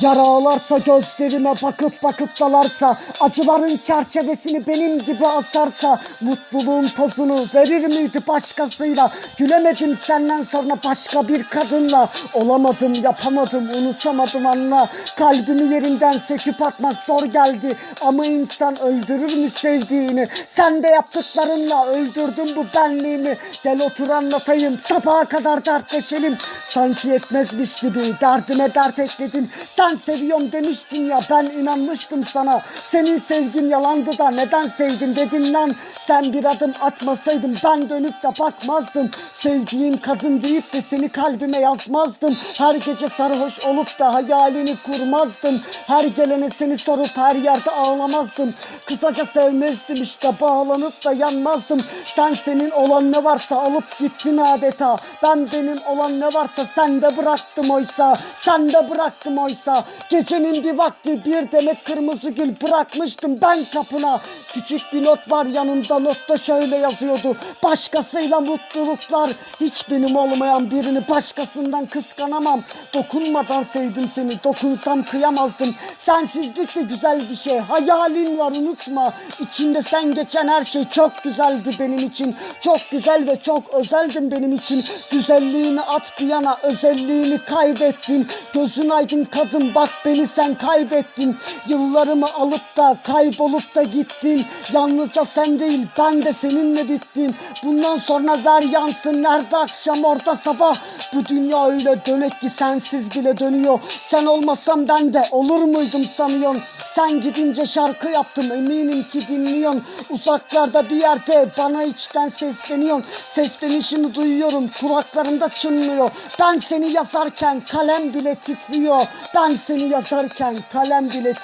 Yara ağlarsa gözlerime bakıp bakıp dalarsa Acıların çerçevesini benim gibi asarsa Mutluluğun pozunu verir miydi başkasıyla? Gülemedim senden sonra başka bir kadınla. Olamadım yapamadım unutamadım anla. Kalbimi yerinden söküp atmak zor geldi. Ama insan öldürür mü sevdiğini? Sen de yaptıklarınla öldürdün bu benliğimi. Gel otur anlatayım sabaha kadar dertleşelim. Sanki yetmezmiş gibi derdime dert ekledin. Sen seviyorum demiştin ya ben inanmıştım sana. Senin sevgin yalandı da neden sevdin dedin lan. Sen bir adım atmasaydın ben dönüp de bakmazdım. Sevdiğim kadın deyip de seni kalbime yazmazdım. Her gece sarhoş olup da hayalini kurmazdım. Her gelene seni sorup her yerde ağlamazdım. Kısaca sevmezdim işte bağlanıp da yanmazdım. Sen senin olan ne varsa alıp gittin adeta. Ben benim olan ne varsa sende bıraktım oysa. Sende bıraktım oysa Gecenin bir vakti bir demet kırmızı gül bırakmıştım ben kapına. Küçük bir not var yanında notta şöyle yazıyordu. Başkasıyla mutluluklar Hiç benim olmayan birini başkasından kıskanamam. Dokunmadan sevdim seni dokunsam kıyamazdım. Sensizlik de güzel bir şey hayalin var unutma. İçinde sen geçen her şey çok güzeldi benim için. Çok güzel ve çok özeldin benim için. Güzelliğini at bir yana özelliğini kaybettin. Gözün aydın kadın bak beni sen kaybettin. Yıllarımı alıp da kaybolup da gittin. Yalnızca sen değil ben de seninle bittim. Bundan sonra ver yansın nerede akşam orada sabah. Bu dünya öyle dönek ki sensiz bile dönüyor. Sen olmasan ben de olur muydum sanıyorsun sen gidince şarkı yaptım eminim ki dinliyorsun. Uzaklarda bir yerde bana içten sesleniyorsun. Seslenişini duyuyorum kulaklarımda çınlıyor. Ben seni yazarken kalem bile titriyor. Ben seni yazarken kalem bile